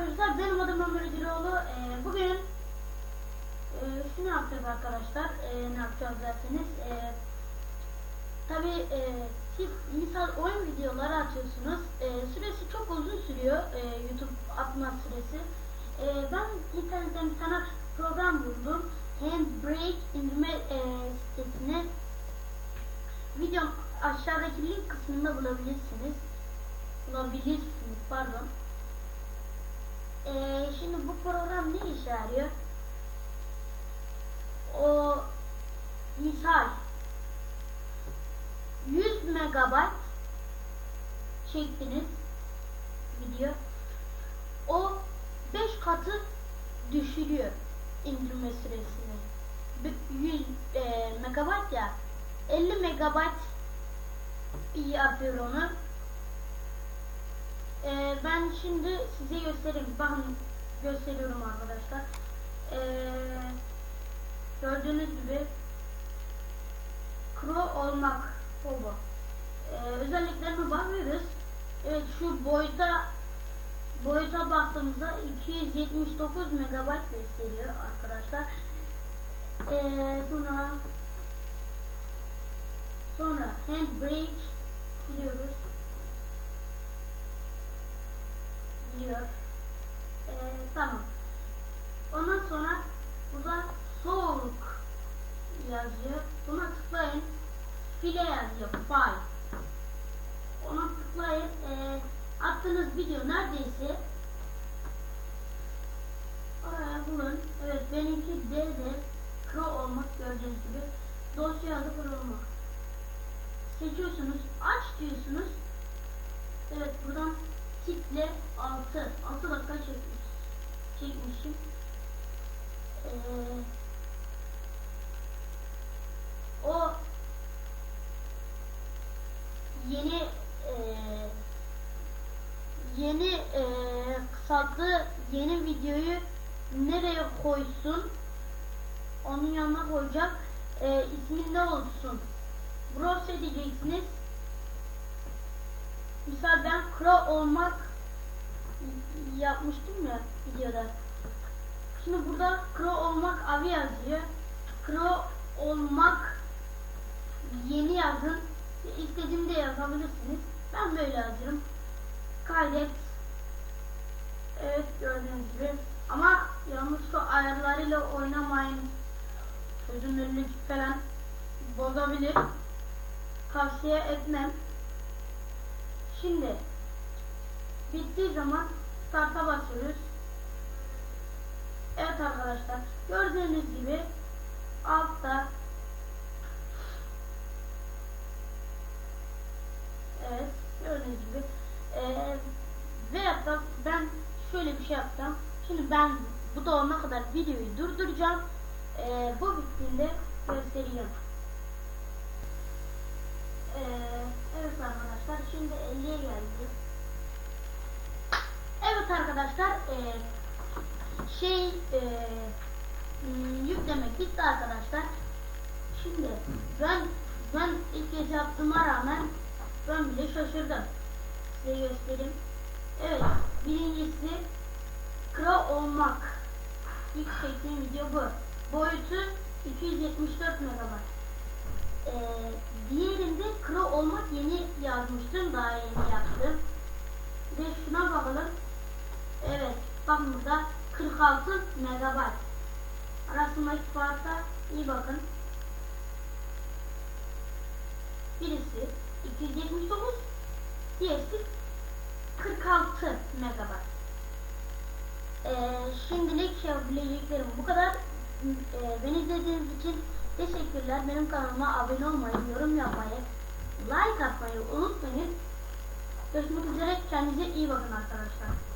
arkadaşlar benim adım Ömer Giroğlu. Ee, bugün e, şunu yapacağız arkadaşlar. Ee, ne yapacağız derseniz. E, Tabi siz misal oyun videoları atıyorsunuz. E, süresi çok uzun sürüyor. e, YouTube atma süresi. E, ben internetten bir tane program buldum. Handbrake indirme e, sitesine video aşağıdaki link kısmında bulabilirsiniz. Bulabilirsiniz pardon. Ee, şimdi bu program ne işe yarıyor? O misal 100 megabayt çektiniz video. O 5 katı düşürüyor indirme süresini. Bir 100 e, megabayt ya 50 megabayt yapıyor onu. Ben şimdi size göstereyim. Bakın gösteriyorum arkadaşlar. Ee, gördüğünüz gibi Crow olmak bu. Ee, özelliklerine bakıyoruz. Evet şu boyuta boyuta baktığımızda 279 megabayt gösteriyor arkadaşlar. Ee, sonra sonra handbrake biliyoruz. Diyor. Ee, tamam. Ondan sonra burada soğuk yazıyor. Buna tıklayın. File yazıyor. File. Ona tıklayın. Ee, attığınız video neredeyse oraya bulun. Evet benimki D'de Pro olmak gördüğünüz gibi. Dosya adı Pro olmak. Seçiyorsunuz. Tiple 6 6 dakika çekmiş. Çekmişim. Ee, o yeni e, yeni e, kısalttığı yeni videoyu nereye koysun? Onun yanına koyacak e, ismi ne olsun? Browse edeceksiniz Misal ben kro olmak yapmıştım ya videoda. Şimdi burada kro olmak avi yazıyor. Kro olmak yeni yazın. İstediğimde yazabilirsiniz. Ben böyle yazıyorum. Kaydet. Evet gördüğünüz gibi. Ama yalnız şu ayarlarıyla oynamayın. Çözünürlük falan bozabilir. Tavsiye etmem. Şimdi bittiği zaman start'a basıyoruz. Evet arkadaşlar gördüğünüz gibi altta Evet gördüğünüz gibi ee, veyahut da ben şöyle bir şey yapacağım. Şimdi ben bu da olana kadar videoyu durduracağım. Ee, bu bittiğinde göstereceğim. Ee, evet arkadaşlar şimdi 50'ye geldi. Evet arkadaşlar e, şey e, yüklemek bitti arkadaşlar. Şimdi ben ben ilk gece yaptığıma rağmen ben bile şaşırdım. Size göstereyim. Evet birincisi kral olmak. İlk çektiğim video bu. Boyutu 274 megabayt. Ee, diğerinde kro olmak yeni yazmıştım. Daha yeni yaptım. Ve şuna bakalım. Evet. Bakın burada 46 megabayt. Arasındaki farka iyi bakın. Birisi 279 diğerisi 46 megabayt. Ee, şimdilik yapabileceklerim bu kadar. Ee, beni izlediğiniz için Teşekkürler. Benim kanalıma abone olmayı, yorum yapmayı, like atmayı unutmayın. Görüşmek üzere. Kendinize iyi bakın arkadaşlar.